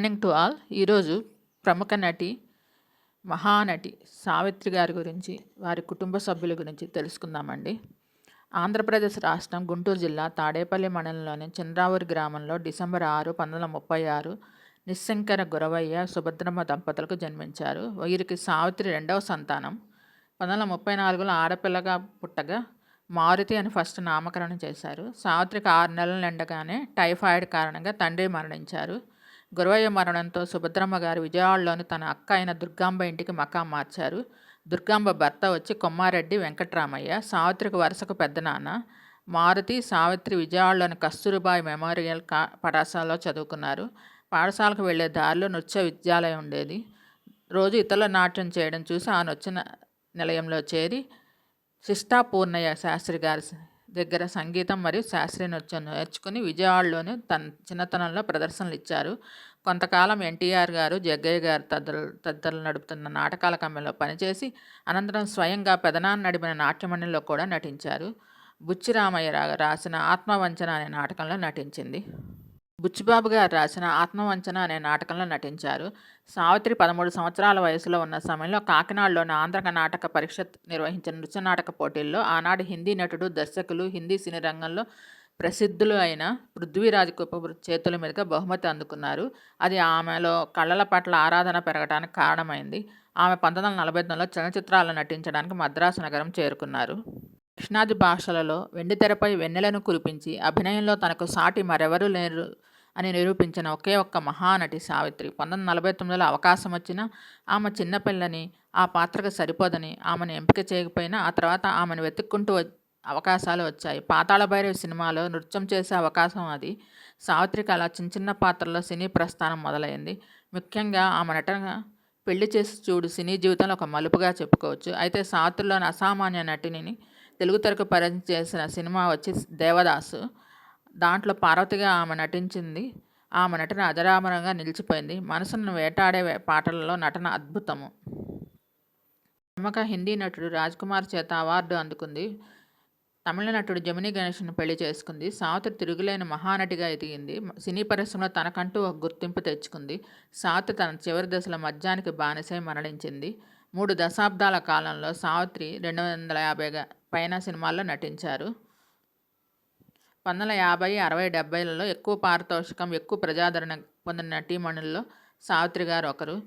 Morning to all ఈరోజు ప్రముఖ నటి మహానటి సావిత్రి గారి గురించి వారి కుటుంబ సభ్యుల గురించి తెలుసుకుందామండి. ఆంధ్రప్రదేశ్ రాష్ట్రం గుంటూరు జిల్లా తాడేపల్లి మండలంలోని చంద్రావూరి గ్రామంలో డిసెంబర్ ఆరు పంతొమ్మిది ముప్పై ఆరు నిశంకర గురవయ్య సుభద్రమ్మ దంపతులకు జన్మించారు. వీరికి సావిత్రి రెండవ సంతానం. పంతొమ్మిది ముప్పై నాలుగులో ఆడపిల్లగా పుట్టగా మారుతి అని ఫస్ట్ నామకరణం చేశారు. సావిత్రికి ఆరు నెలలు నిండగానే టైఫాయిడ్ కారణంగా తండ్రి మరణించారు. గురవయ్య మరణంతో సుభద్రమ్మ గారు విజయవాడలోని తన అక్క అయిన దుర్గాంబ ఇంటికి మకాం మార్చారు. దుర్గాంబ భర్త వచ్చి కొమ్మారెడ్డి వెంకట్రామయ్య సావిత్రికి వరుసకు పెద్దనాన్న మారుతి సావిత్రి విజయవాడలోని కస్తూరిబాయి మెమోరియల్ కా పాఠశాలలో చదువుకున్నారు. పాఠశాలకు వెళ్ళే దారిలో నృత్య విద్యాలయం ఉండేది. రోజు ఇతరుల నాట్యం చేయడం చూసి ఆ నృత్య నిలయంలో చేరి శిష్టా పూర్ణయ్య శాస్త్రి గారి దగ్గర సంగీతం మరియు శాస్త్రీయ నృత్యం నేర్చుకుని విజయవాడలోని తన చిన్నతనంలో ప్రదర్శనలు ఇచ్చారు. కొంతకాలం ఎన్టీఆర్ గారు జగ్గయ్య గారు తదితరులు తదితరులు నడుపుతున్న నాటకాల కమ్మెలో పనిచేసి అనంతరం స్వయంగా పెదనాన్న నడిపిన నాట్యమండలిలో కూడా నటించారు. బుచ్చిరామయ్య రాసిన ఆత్మవంచన అనే నాటకంలో నటించింది. బుచ్చిబాబు గారు రాసిన ఆత్మవంచన అనే నాటకంలో నటించారు. సావిత్రి పదమూడు సంవత్సరాల వయసులో ఉన్న సమయంలో కాకినాడలోని ఆంధ్ర నాటక పరిషత్ నిర్వహించిన నృత్య నాటక పోటీల్లో ఆనాడు హిందీ నటుడు దర్శకులు హిందీ సినీ రంగంలో ప్రసిద్ధులు అయిన పృథ్వీరాజ్ కుప్ప చేతుల మీదుగా బహుమతి అందుకున్నారు. అది ఆమెలో కళల పట్ల ఆరాధన పెరగడానికి కారణమైంది. ఆమె పంతొమ్మిది వందల నలభై తొమ్మిదిలో చలనచిత్రాలు నటించడానికి మద్రాసు నగరం చేరుకున్నారు. దక్షిణాది భాషలలో వెండితెరపై వెన్నెలను కురిపించి అభినయంలో తనకు సాటి మరెవరూ లేరు అని నిరూపించిన ఒకే ఒక్క మహానటి సావిత్రి. పంతొమ్మిది నలభై తొమ్మిదిలో అవకాశం వచ్చినా ఆమె చిన్నపిల్లని ఆ పాత్రకు సరిపోదని ఆమెను ఎంపిక చేయకపోయినా ఆ తర్వాత ఆమెను వెతుక్కుంటూ అవకాశాలు వచ్చాయి. పాతాళ భైరవి సినిమాలో నృత్యం చేసే అవకాశం అది. సావిత్రికి అలా చిన్న చిన్న పాత్రలో సినీ ప్రస్థానం మొదలైంది. ముఖ్యంగా ఆమె నటన పెళ్ళి చేసి చూడు సినీ జీవితంలో ఒక మలుపుగా చెప్పుకోవచ్చు. అయితే సావిత్రిలోని అసామాన్య నటిని తెలుగు తెరకు పరిచయం చేసిన సినిమా వచ్చి దేవదాసు. దాంట్లో పార్వతిగా ఆమె నటించింది. ఆమె నటన అజరామరంగా నిలిచిపోయింది. మనసును వేటాడే పాటలలో నటన అద్భుతము. ప్రముఖ హిందీ నటుడు రాజ్ కుమార్ చేత అవార్డు అందుకుంది. తమిళ నటుడు జమిని గణేష్ను పెళ్ళి చేసుకుంది. సావిత్రి తిరుగులేని మహానటిగా ఎదిగింది. సినీ పరిశ్రమలో తనకంటూ ఒక గుర్తింపు తెచ్చుకుంది. సావిత్రి తన చివరి దశల మద్యానికి బానిసై మరణించింది. మూడు దశాబ్దాల కాలంలో సావిత్రి రెండు వందల యాభై పైన సినిమాల్లో నటించారు. పంతొమ్మిది యాభై అరవై డెబ్బైలలో ఎక్కువ పారితోషికం ఎక్కువ ప్రజాదరణ పొందిన నటీమణుల్లో సావిత్రి గారు ఒకరు.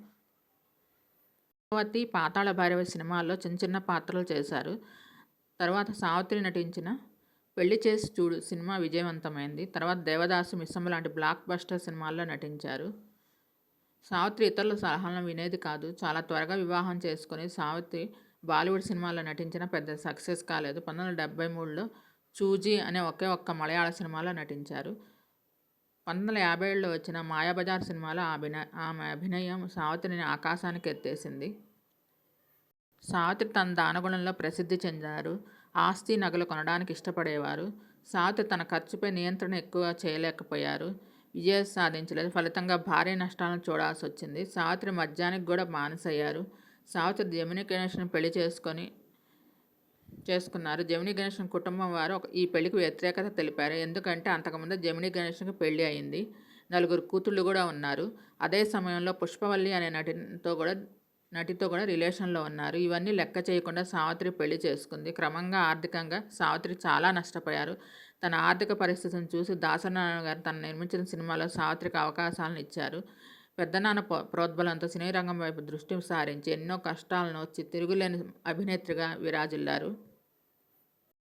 భగవతి పాతాళ భైరవ సినిమాల్లో చిన్న చిన్న పాత్రలు చేశారు. తర్వాత సావిత్రి నటించిన పెళ్ళి చేసి చూడు సినిమా విజయవంతమైంది. తర్వాత దేవదాసు మిస్సమ్మ లాంటి బ్లాక్ బస్టర్ సినిమాల్లో నటించారు. సావిత్రి ఇతరుల సలహాలను వినేది కాదు. చాలా త్వరగా వివాహం చేసుకుని సావిత్రి బాలీవుడ్ సినిమాల్లో నటించిన పెద్ద సక్సెస్ కాలేదు. పంతొమ్మిది వందల డెబ్బై మూడులో చూజీ అనే ఒకే ఒక్క మలయాళ సినిమాలో నటించారు. పంతొమ్మిది వందల యాభై ఏళ్ళలో వచ్చిన మాయాబజార్ సినిమాలో అభినయ ఆమె అభినయం సావిత్రిని ఆకాశానికి ఎత్తేసింది. సావిత్రి తన దానగుణంలో ప్రసిద్ధి చెందారు. ఆస్తి నగలు కొనడానికి ఇష్టపడేవారు. సావిత్రి తన ఖర్చుపై నియంత్రణ ఎక్కువ చేయలేకపోయారు. విజయం సాధించలేదు. ఫలితంగా భారీ నష్టాలను చూడాల్సి వచ్చింది. సావిత్రి మద్యానికి కూడా బానిసయ్యారు. సావిత్రి జమిని గణేష్ని పెళ్ళి చేసుకొని చేసుకున్నారు. జమిని గణేషన్ కుటుంబం వారు ఈ పెళ్ళికి వ్యతిరేకత తెలిపారు. ఎందుకంటే అంతకుముందు జమిని గణేషన్కి పెళ్ళి అయింది. నలుగురు కూతుళ్ళు కూడా ఉన్నారు. అదే సమయంలో పుష్పవల్లి అనే నటితో కూడా నటితో కూడా రిలేషన్లో ఉన్నారు. ఇవన్నీ లెక్క చేయకుండా సావిత్రి పెళ్ళి చేసుకుంది. క్రమంగా ఆర్థికంగా సావిత్రి చాలా నష్టపోయారు. తన ఆర్థిక పరిస్థితిని చూసి దాసనారాయణ గారు తను నిర్మించిన సినిమాలో సావిత్రికి అవకాశాలను ఇచ్చారు. పెద్దనాన్న ప్రోద్బలంతో సినీ రంగం వైపు దృష్టి సారించి ఎన్నో కష్టాలను వచ్చి తిరుగులేని అభినేత్రిగా విరాజిల్లారు.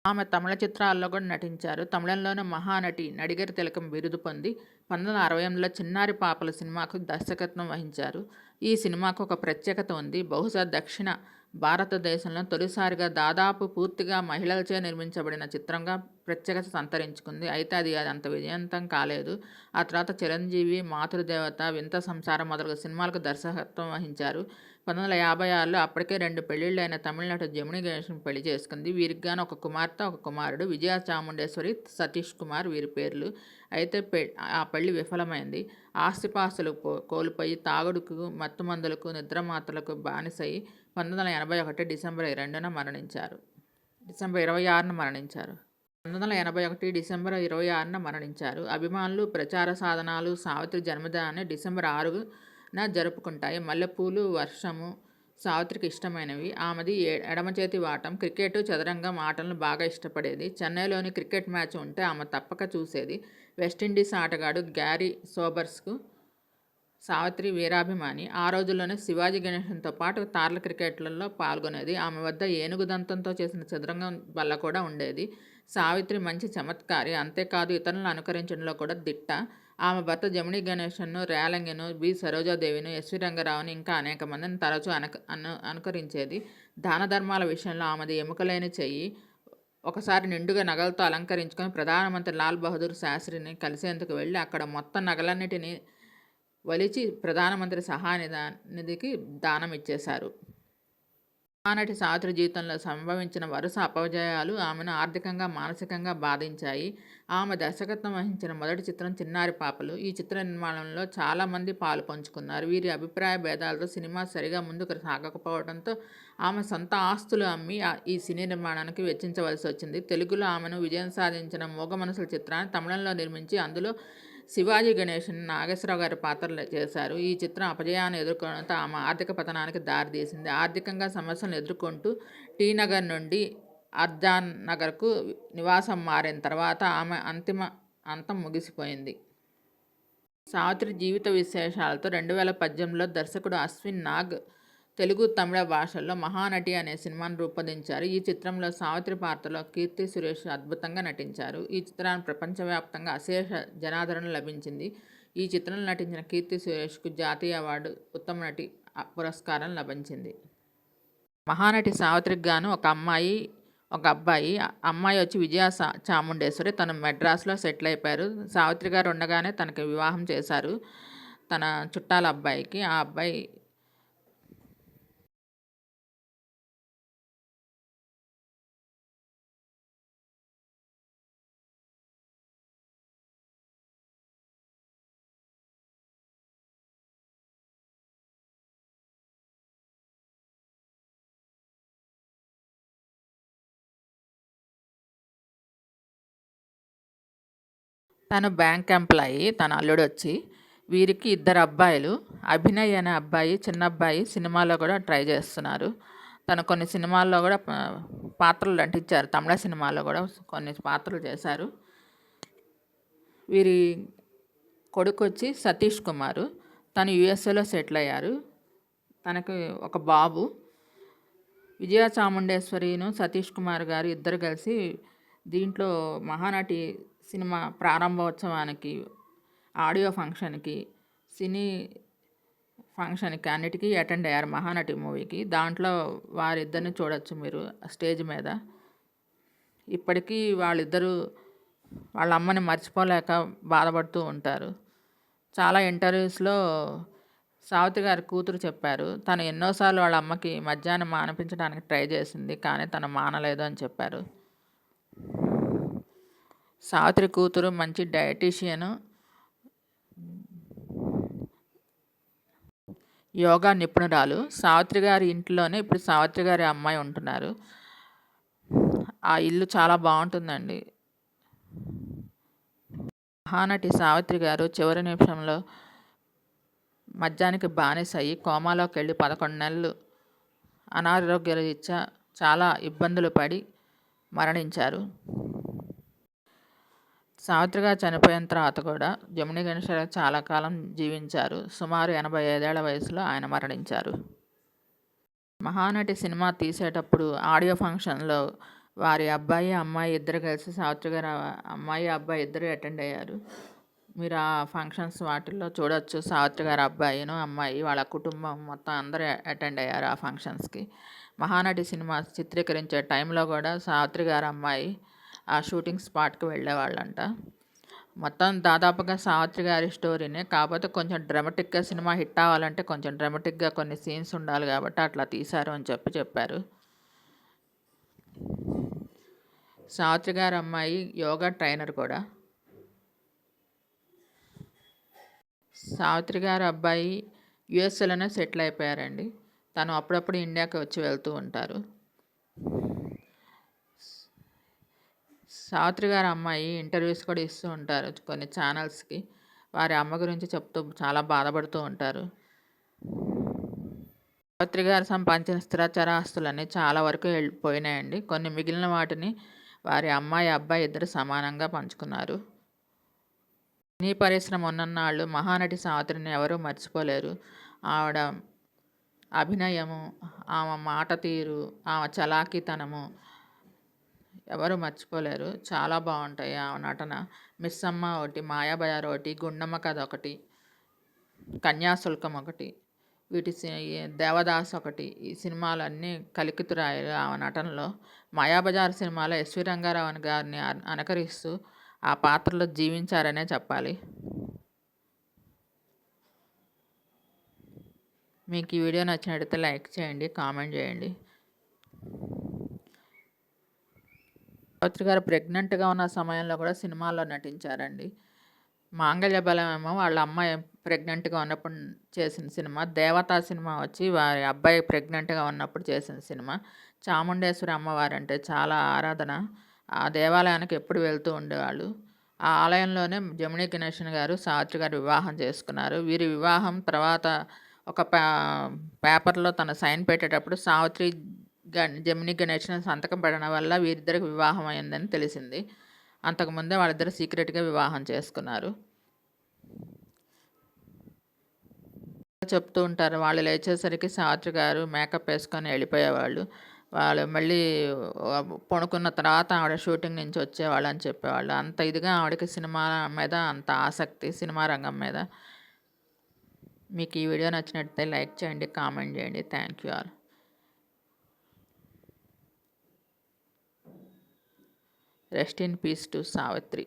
ఆమె తమిళ చిత్రాల్లో కూడా నటించారు. తమిళంలోని మహానటి నడిగరి తిలకం బిరుదు పొంది పంతొమ్మిది వందల అరవై ఎనిమిదిలో చిన్నారి పాపల సినిమాకు దర్శకత్వం వహించారు. ఈ సినిమాకు ఒక ప్రత్యేకత ఉంది. బహుశా దక్షిణ భారతదేశంలో తొలిసారిగా దాదాపు పూర్తిగా మహిళలచే నిర్మించబడిన చిత్రంగా ప్రత్యేకత సంతరించుకుంది. అయితే అది అంత విజయవంతం కాలేదు. ఆ తర్వాత చిరంజీవి మాతృదేవత వింత సంసారం మొదలగు సినిమాలకు దర్శకత్వం వహించారు. పంతొమ్మిది వందల యాభై ఆరులో అప్పటికే రెండు పెళ్ళిళ్ళైన తమిళనాడు జముని గణేష్ను పెళ్ళి చేసుకుంది. వీరికి గాను ఒక కుమార్తె ఒక కుమారుడు విజయ చాముండేశ్వరి సతీష్ కుమార్ వీరి పేర్లు. అయితే పె ఆ పెళ్ళి విఫలమైంది. ఆస్తిపాస్తులు కోల్పోయి తాగుడుకు మత్తుమందులకు నిద్రమాత్రలకు బానిసయి పంతొమ్మిది వందల ఎనభై ఒకటి డిసెంబర్ రెండున మరణించారు. డిసెంబర్ ఇరవై ఆరున మరణించారు. పంతొమ్మిది వందల ఎనభై ఒకటి డిసెంబర్ ఇరవై ఆరున మరణించారు. అభిమానులు ప్రచార సాధనాలు సావిత్రి జన్మదినాన్ని డిసెంబర్ ఆరున జరుపుకుంటాయి. మల్లెపూలు వర్షము సావిత్రికి ఇష్టమైనవి. ఆమెది ఎడమ చేతి వాటం. క్రికెట్ చదరంగం ఆటలను బాగా ఇష్టపడేది. చెన్నైలోని క్రికెట్ మ్యాచ్ ఉంటే ఆమె తప్పక చూసేది. వెస్టిండీస్ ఆటగాడు గ్యారీ సోబర్స్కు సావిత్రి వీరాభిమాని. ఆ రోజుల్లోనే శివాజీ గణేషన్తో పాటు తార్ల క్రికెట్లలో పాల్గొనేది. ఆమె వద్ద ఏనుగు దంతంతో చేసిన చదరంగం వల్ల కూడా ఉండేది. సావిత్రి మంచి చమత్కారి. అంతేకాదు ఇతరులను అనుకరించడంలో కూడా దిట్ట. ఆమె భర్త జమిని గణేశన్ను రేలంగిను బి. సరోజాదేవిను ఎస్వి రంగారావుని ఇంకా అనేక మందిని తరచూ అనక అను అనుకరించేది. దాన ధర్మాల విషయంలో ఆమెది ఎముకలేని చెయ్యి. ఒకసారి నిండుగా నగలతో అలంకరించుకొని ప్రధానమంత్రి లాల్ బహదూర్ శాస్త్రిని కలిసేందుకు వెళ్ళి అక్కడ మొత్తం నగలన్నిటినీ వలిచి ప్రధానమంత్రి సహాయ నిధికి దానం ఇచ్చేశారు మహానటి సావిత్రి జీవితంలో సంభవించిన వరుస అపజయాలు ఆమెను ఆర్థికంగా మానసికంగా బాధించాయి. ఆమె దర్శకత్వం వహించిన మొదటి చిత్రం చిన్నారి పాపలు. ఈ చిత్ర నిర్మాణంలో చాలామంది పాలు పంచుకున్నారు. వీరి అభిప్రాయ భేదాలతో సినిమా సరిగా ముందుకు సాగకపోవడంతో ఆమె సొంత ఆస్తులు అమ్మి ఈ సినీ నిర్మాణానికి వెచ్చించవలసి వచ్చింది. తెలుగులో ఆమెను విజయం సాధించిన మూగ మనసుల చిత్రాన్ని తమిళంలో నిర్మించి అందులో శివాజీ గణేషన్ నాగేశ్వరరావు గారి పాత్రలు చేశారు. ఈ చిత్రం అపజయాన్ని ఎదుర్కోవడంతో ఆమె ఆర్థిక పతనానికి దారితీసింది ఆర్థికంగా సమస్యలను ఎదుర్కొంటూ టీ నగర్ నుండి అర్జాన్ నగర్కు నివాసం మారిన తర్వాత ఆమె అంతిమ అంతం ముగిసిపోయింది. సావిత్రి జీవిత విశేషాలతో రెండు వేల పద్దెనిమిదిలో దర్శకుడు అశ్విన్ నాగ్ తెలుగు తమిళ భాషల్లో మహానటి అనే సినిమాను రూపొందించారు. ఈ చిత్రంలో సావిత్రి పాత్రలో కీర్తి సురేష్ అద్భుతంగా నటించారు. ఈ చిత్రాన్ని ప్రపంచవ్యాప్తంగా అశేష జనాదరణ లభించింది. ఈ చిత్రంలో నటించిన కీర్తి సురేష్కు జాతీయ అవార్డు ఉత్తమ నటి పురస్కారం లభించింది. మహానటి సావిత్రికి గాను ఒక అమ్మాయి ఒక అబ్బాయి అమ్మాయి వచ్చి విజయ సా- చాముండేశ్వరి తను మెడ్రాస్లో సెటిల్ అయిపోయారు సావిత్రి గారు ఉండగానే తనకి వివాహం చేశారు. తన చుట్టాల అబ్బాయికి. ఆ అబ్బాయి తను బ్యాంక్ ఎంప్లాయీ తన అల్లుడు వచ్చి వీరికి ఇద్దరు అబ్బాయిలు అభినయ్ అనే అబ్బాయి చిన్న అబ్బాయి సినిమాలో కూడా ట్రై చేస్తున్నారు. తను కొన్ని సినిమాల్లో కూడా పాత్రలు నటించారు. తమిళ సినిమాలో కూడా కొన్ని పాత్రలు చేశారు. వీరి కొడుకు వచ్చి సతీష్ కుమారు. తను యుఎస్ఏలో సెటిల్ అయ్యారు. తనకి ఒక బాబు. విజయ చాముండేశ్వరిను సతీష్ కుమార్ గారు ఇద్దరు కలిసి దీంట్లో మహానటి సినిమా ప్రారంభోత్సవానికి ఆడియో ఫంక్షన్కి సినీ ఫంక్షన్కి అన్నిటికీ అటెండ్ అయ్యారు మహానటి మూవీకి. దాంట్లో వారిద్దరిని చూడొచ్చు మీరు స్టేజ్ మీద. ఇప్పటికీ వాళ్ళిద్దరూ వాళ్ళ అమ్మని మర్చిపోలేక బాధపడుతూ ఉంటారు. చాలా ఇంటర్వ్యూస్లో సావిత్రి గారి కూతురు చెప్పారు తను ఎన్నోసార్లు వాళ్ళ అమ్మకి మధ్యాహ్నం మానిపించడానికి ట్రై చేసింది కానీ తను మానలేదు అని చెప్పారు. సావిత్రి కూతురు మంచి డయటీషియను యోగా నిపుణురాలు. సావిత్రి గారి ఇంట్లోనే ఇప్పుడు సావిత్రి గారి అమ్మాయి ఉంటున్నారు. ఆ ఇల్లు చాలా బాగుంటుందండి. మహానటి సావిత్రి గారు చివరి నిమిషంలో మద్యానికి బానిస అయ్యి కోమాలోకి వెళ్ళి పదకొండు నెలలు అనారోగ్యాలు ఇచ్చా చాలా ఇబ్బందులు పడి మరణించారు. సావిత్రి గారు చనిపోయిన తర్వాత కూడా జమిని గణేశ్వర చాలా కాలం జీవించారు. సుమారు ఎనభై ఐదేళ్ళ వయసులో ఆయన మరణించారు. మహానటి సినిమా తీసేటప్పుడు ఆడియో ఫంక్షన్లో వారి అబ్బాయి అమ్మాయి ఇద్దరు కలిసి సావిత్రి గారు అమ్మాయి అబ్బాయి ఇద్దరు అటెండ్ అయ్యారు. మీరు ఆ ఫంక్షన్స్ వాటిల్లో చూడొచ్చు. సావిత్రి గారి అబ్బాయిను అమ్మాయి వాళ్ళ కుటుంబం మొత్తం అందరూ అటెండ్ అయ్యారు ఆ ఫంక్షన్స్కి. మహానటి సినిమా చిత్రీకరించే టైంలో కూడా సావిత్రి గారి అమ్మాయి ఆ షూటింగ్ స్పాట్కి వెళ్ళేవాళ్ళంట. మొత్తం దాదాపుగా సావిత్రి గారి స్టోరీనే. కాకపోతే కొంచెం డ్రమటిక్గా సినిమా హిట్ అవ్వాలంటే కొంచెం డ్రమటిక్గా కొన్ని సీన్స్ ఉండాలి కాబట్టి అట్లా తీశారు అని చెప్పి చెప్పారు. సావిత్రి గారి అమ్మాయి యోగా ట్రైనర్ కూడా. సావిత్రి గారి అబ్బాయి యుఎస్ఏలోనే సెటిల్ అయిపోయారండి. తను అప్పుడప్పుడు ఇండియాకి వచ్చి వెళ్తూ ఉంటారు. సావిత్రి గారి అమ్మాయి ఇంటర్వ్యూస్ కూడా ఇస్తూ ఉంటారు కొన్ని ఛానల్స్కి. వారి అమ్మ గురించి చెప్తూ చాలా బాధపడుతూ ఉంటారు. సావిత్రి గారు సంపాదించిన స్థిరాచార ఆస్తులన్నీ చాలా వరకు వెళ్ళిపోయినాయండి. కొన్ని మిగిలిన వాటిని వారి అమ్మాయి అబ్బాయి ఇద్దరు సమానంగా పంచుకున్నారు. నీ పరిశ్రమ ఉన్నన్నాళ్ళు మహానటి సావిత్రిని ఎవరూ మర్చిపోలేరు. ఆవిడ అభినయము ఆమె మాట తీరు ఆమె చలాకీతనము ఎవరు మర్చిపోలేరు. చాలా బాగుంటాయి ఆ నటన. మిస్ అమ్మ ఒకటి మాయాబజార్ ఒకటి గుండమ్మ కథ ఒకటి కన్యాశుల్కం ఒకటి వీటి దేవదాస్ ఒకటి. ఈ సినిమాలన్నీ కలికితురాయలు ఆ నటనలో. మాయాబజార్ సినిమాలో ఎస్వి రంగారావు గారిని అనుకరిస్తూ ఆ పాత్రలో జీవించారనే చెప్పాలి. మీకు ఈ వీడియో నచ్చినట్లయితే లైక్ చేయండి కామెంట్ చేయండి. సావిత్రి గారు ప్రెగ్నెంట్గా ఉన్న సమయంలో కూడా సినిమాల్లో నటించారండి. మాంగళ్య బలం ఏమో వాళ్ళ అమ్మాయి ప్రెగ్నెంట్గా ఉన్నప్పుడు చేసిన సినిమా. దేవతా సినిమా వచ్చి వారి అబ్బాయి ప్రెగ్నెంట్గా ఉన్నప్పుడు చేసిన సినిమా. చాముండేశ్వరి అమ్మవారు అంటే చాలా ఆరాధన. ఆ దేవాలయానికి ఎప్పుడు వెళ్తూ ఉండేవాళ్ళు. ఆ ఆలయంలోనే జమినీ గణేషన్ గారు సావిత్రి గారు వివాహం చేసుకున్నారు. వీరి వివాహం తర్వాత ఒక పే పేపర్లో తన సైన్ పెట్టేటప్పుడు సావిత్రి జమిని గణేషన్ సంతకం పెట్టడం వల్ల వీరిద్దరికి వివాహం అయిందని తెలిసింది. అంతకుముందే వాళ్ళిద్దరు సీక్రెట్గా వివాహం చేసుకున్నారు. చెప్తూ ఉంటారు వాళ్ళు లేచేసరికి సావిత్రి గారు మేకప్ వేసుకొని వెళ్ళిపోయేవాళ్ళు. వాళ్ళు మళ్ళీ పడుకున్న తర్వాత ఆవిడ షూటింగ్ నుంచి వచ్చేవాళ్ళు అని చెప్పేవాళ్ళు. అంత ఇదిగా ఆవిడకి సినిమా మీద అంత ఆసక్తి సినిమా రంగం మీద. మీకు ఈ వీడియో నచ్చినట్లయితే లైక్ చేయండి కామెంట్ చేయండి. Thank you all. Rest in peace to Savitri